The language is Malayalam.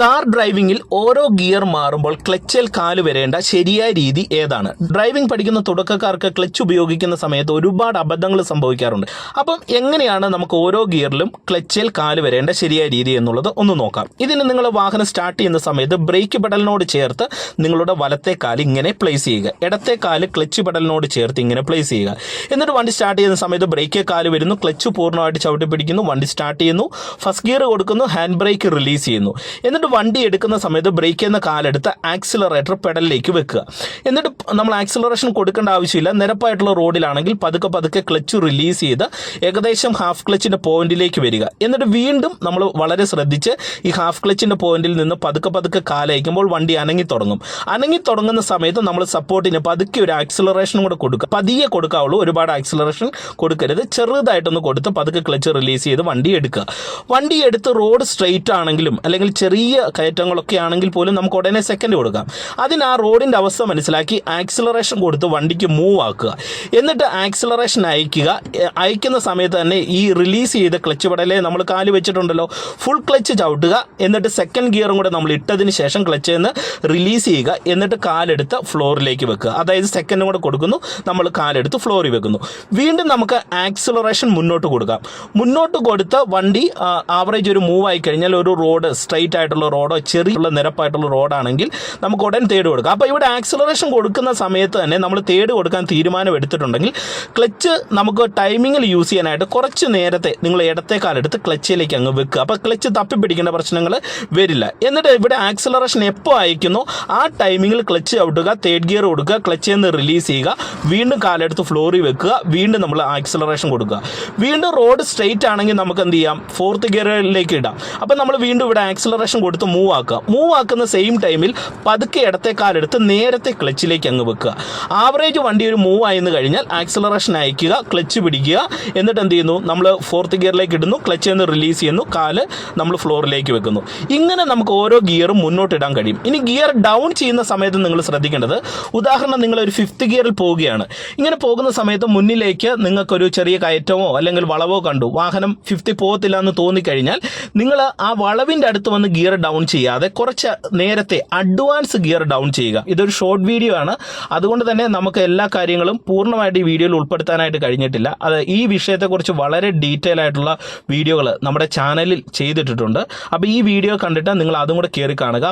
കാർ ഡ്രൈവിംഗിൽ ഓരോ ഗിയർ മാറുമ്പോൾ ക്ലച്ചിൽ കാൽ വരേണ്ട ശരിയായ രീതി ഏതാണ്? ഡ്രൈവിംഗ് പഠിക്കുന്ന തുടക്കക്കാർക്ക് ക്ലച്ച് ഉപയോഗിക്കുന്ന സമയത്ത് ഒരുപാട് അബദ്ധങ്ങൾ സംഭവിക്കാറുണ്ട്. അപ്പം എങ്ങനെയാണ് നമുക്ക് ഓരോ ഗിയറിലും ക്ലച്ചിൽ കാൽ വരേണ്ട ശരിയായ രീതി എന്നുള്ളത് ഒന്ന് നോക്കാം. ഇതിന് നിങ്ങൾ വാഹനം സ്റ്റാർട്ട് ചെയ്യുന്ന സമയത്ത് ബ്രേക്ക് പെഡലിനോട് ചേർത്ത് നിങ്ങളുടെ വലത്തെ കാൽ ഇങ്ങനെ പ്ലേസ് ചെയ്യുക. ഇടത്തെ കാൽ ക്ലച്ച് പെഡലിനോട് ചേർത്ത് ഇങ്ങനെ പ്ലേസ് ചെയ്യുക. എന്നിട്ട് വണ്ടി സ്റ്റാർട്ട് ചെയ്യുന്ന സമയത്ത് ബ്രേക്ക് കാൽ വരുന്നു ക്ലച്ച് പൂർണമായിട്ട് ചവിട്ടി പിടിക്കുന്നു വണ്ടി സ്റ്റാർട്ട് ചെയ്യുന്നു ഫസ്റ്റ് ഗിയർ കൊടുക്കുന്നു ഹാൻഡ് ബ്രേക്ക് റിലീസ് ചെയ്യുന്നു. എന്നിട്ട് വണ്ടി എടുക്കുന്ന സമയത്ത് ബ്രേക്ക് എന്ന കാലെടുത്ത് ആക്സിലറേറ്റർ പെഡലിലേക്ക് വെക്കുക. എന്നിട്ട് നമ്മൾ ആക്സിലറേഷൻ കൊടുക്കേണ്ട ആവശ്യമില്ല. നിരപ്പായിട്ടുള്ള റോഡിലാണെങ്കിൽ പതുക്കെ പതുക്കെ ക്ലച്ച് റിലീസ് ചെയ്ത് ഏകദേശം ഹാഫ് ക്ലച്ചിന്റെ പോയിന്റിലേക്ക് വരിക. എന്നിട്ട് വീണ്ടും നമ്മൾ വളരെ ശ്രദ്ധിച്ച് ഈ ഹാഫ് ക്ലച്ചിന്റെ പോയിന്റിൽ നിന്ന് പതുക്കെ പതുക്കെ കാലയക്കുമ്പോൾ വണ്ടി അനങ്ങി തുടങ്ങും. അനങ്ങി തുടങ്ങുന്ന സമയത്ത് നമ്മൾ സപ്പോർട്ടിന് പതുക്കെ ഒരു ആക്സിലറേഷനും കൂടെ കൊടുക്കുക. പതിയെ കൊടുക്കാവുള്ളൂ. ഒരുപാട് ആക്സിലറേഷൻ കൊടുക്കരുത്. ചെറുതായിട്ടൊന്ന് കൊടുത്ത് പതുക്കെ ക്ലച്ച് റിലീസ് ചെയ്ത് വണ്ടി എടുക്കുക. വണ്ടി എടുത്ത് റോഡ് സ്ട്രെയിറ്റ് ആണെങ്കിലും അല്ലെങ്കിൽ ചെറിയ കയറ്റങ്ങളൊക്കെ ആണെങ്കിൽ പോലും നമുക്ക് ഉടനെ സെക്കൻഡ് കൊടുക്കാം. അതിന് ആ റോഡിന്റെ അവസ്ഥ മനസ്സിലാക്കി ആക്സിലറേഷൻ കൊടുത്ത് വണ്ടിക്ക് മൂവ് ആക്കുക. എന്നിട്ട് ആക്സിലറേഷൻ അയക്കുക. അയക്കുന്ന സമയത്ത് തന്നെ ഈ റിലീസ് ചെയ്ത ക്ലച്ച് പടലെ നമ്മൾ കാൽ വെച്ചിട്ടുണ്ടല്ലോ. ഫുൾ ക്ലച്ച് ചവിട്ടുക. എന്നിട്ട് സെക്കൻഡ് ഗിയറും കൂടെ നമ്മൾ ഇട്ടതിന് ശേഷം ക്ലച്ച് നിന്ന് റിലീസ് ചെയ്യുക. എന്നിട്ട് കാലെടുത്ത് ഫ്ലോറിലേക്ക് വെക്കുക. അതായത് സെക്കൻഡും കൂടെ കൊടുക്കുന്നു. നമ്മൾ കാലെടുത്ത് ഫ്ലോറിൽ വെക്കുന്നു. വീണ്ടും നമുക്ക് ആക്സിലറേഷൻ മുന്നോട്ട് കൊടുക്കാം. മുന്നോട്ട് കൊടുത്ത് വണ്ടി ആവറേജ് ഒരു മൂവ് ആയി കഴിഞ്ഞാൽ ഒരു റോഡ് സ്ട്രൈറ്റ് ആയിട്ടുള്ള റോഡോ ചെറിയുള്ള നിരപ്പായിട്ടുള്ള റോഡാണെങ്കിൽ നമുക്ക് ഉടൻ തേട് കൊടുക്കാം. അപ്പോൾ ഇവിടെ ആക്സിലറേഷൻ കൊടുക്കുന്ന സമയത്ത് തന്നെ നമ്മൾ തേട് കൊടുക്കാൻ തീരുമാനം എടുത്തിട്ടുണ്ടെങ്കിൽ ക്ലച്ച് നമുക്ക് ടൈമിങ്ങിൽ യൂസ് ചെയ്യാനായിട്ട് കുറച്ച് നേരത്തെ നിങ്ങൾ ഇടത്തേക്കാലെടുത്ത് ക്ലച്ചിലേക്ക് അങ്ങ് വെക്കുക. അപ്പോൾ ക്ലച്ച് തപ്പിപ്പിടിക്കേണ്ട പ്രശ്നങ്ങൾ വരില്ല. എന്നിട്ട് ഇവിടെ ആക്സിലറേഷൻ എപ്പോൾ അയക്കുന്നോ? ആ ടൈമിങ്ങിൽ ക്ലച്ച് ഔട്ടുക തേർഡ് ഗിയർ കൊടുക്കുക ക്ലച്ചിൽ നിന്ന് റിലീസ് ചെയ്യുക വീണ്ടും കാലെടുത്ത് ഫ്ലോറി വെക്കുക വീണ്ടും നമ്മൾ ആക്സിലറേഷൻ കൊടുക്കുക. വീണ്ടും റോഡ് സ്ട്രെയിറ്റ് ആണെങ്കിൽ നമുക്ക് എന്ത് ചെയ്യാം? ഫോർത്ത് ഗിയറിലേക്ക് ഇടാം. അപ്പോൾ നമ്മൾ വീണ്ടും ഇവിടെ ആക്സിലറേഷൻ കൊടുത്ത് മൂവ് ആക്കുക. മൂവ് ആക്കുന്ന സെയിം ടൈമിൽ പതുക്കെ ഇടത്തെ കാലെടുത്ത് നേരത്തെ ക്ലച്ചിലേക്ക് അങ്ങ് വെക്കുക. ആവറേജ് വണ്ടി ഒരു മൂവ് ആയെന്ന് കഴിഞ്ഞാൽ ആക്സിലറേഷൻ അയക്കുക ക്ലച്ച് പിടിക്കുക. എന്നിട്ട് എന്ത് ചെയ്യുന്നു? നമ്മൾ ഫോർത്ത് ഗിയറിലേക്ക് ഇടുന്നു ക്ലച്ച് നിന്ന് റിലീസ് ചെയ്യുന്നു കാൽ നമ്മൾ ഫ്ലോറിലേക്ക് വെക്കുന്നു. ഇങ്ങനെ നമുക്ക് ഓരോ ഗിയറും മുന്നോട്ട് ഇടാൻ കഴിയും. ഇനി ഗിയർ ഡൗൺ ചെയ്യുന്ന സമയത്ത് നിങ്ങൾ ശ്രദ്ധിക്കേണ്ടത് ഉദാഹരണം നിങ്ങൾ ഒരു ഫിഫ്ത്ത് ഗിയറിൽ പോവുകയാണ്. ഇങ്ങനെ പോകുന്ന സമയത്ത് മുന്നിലേക്ക് നിങ്ങൾക്കൊരു ചെറിയ കയറ്റമോ അല്ലെങ്കിൽ വളവോ കണ്ടു. വാഹനം ഫിഫ്റ്റി പോകത്തില്ല എന്ന് തോന്നിക്കഴിഞ്ഞാൽ നിങ്ങൾ ആ വളവിന്റെ അടുത്ത് വന്ന് ഗിയർ ഡൗൺ ചെയ്യാതെ കുറച്ച് നേരത്തെ അഡ്വാൻസ് ഗിയർ ഡൗൺ ചെയ്യുക. ഇതൊരു ഷോർട്ട് വീഡിയോ ആണ്. അതുകൊണ്ട് തന്നെ നമുക്ക് എല്ലാ കാര്യങ്ങളും പൂർണമായിട്ട് ഈ വീഡിയോയിൽ ഉൾപ്പെടുത്താനായിട്ട് കഴിഞ്ഞിട്ടില്ല. അത് ഈ വിഷയത്തെക്കുറിച്ച് വളരെ ഡീറ്റെയിൽ ആയിട്ടുള്ള വീഡിയോകൾ നമ്മുടെ ചാനലിൽ ചെയ്തിട്ടുണ്ട് അപ്പോൾ ഈ വീഡിയോ കണ്ടിട്ട് നിങ്ങൾ അതും കൂടെ കയറി കാണുക.